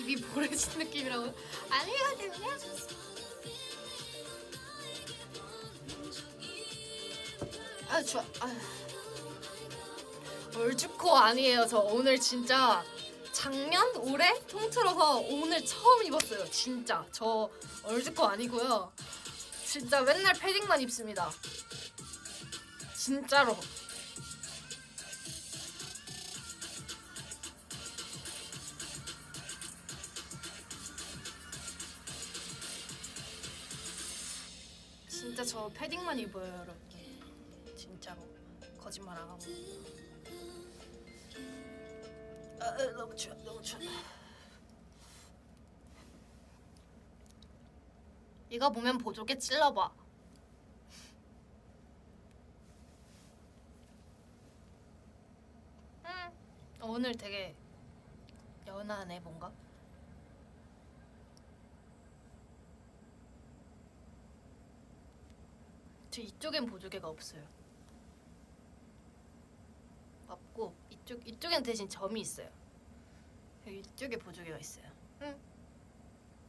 입이 보래진 느낌이라고 아니거든요. 아 좋아. 아. 얼죽코 아니에요. 저 오늘 진짜 작년 올해 통틀어서 오늘 처음 입었어요. 진짜 저 얼죽코 아니고요. 진짜 맨날 패딩만 입습니다. 진짜로. 진짜 저 패딩만 입어요, 여러분. 진짜로 거짓말 안 하고. 아, 아, 너무 추워, 너무 추워. 이거 보면 보조개 찔러봐. 음, 오늘 되게 연하네 뭔가. 저 이쪽엔 보조개가 없어요. 없고 이쪽 이쪽엔 대신 점이 있어요. 이쪽에 보조개가 있어요. 응.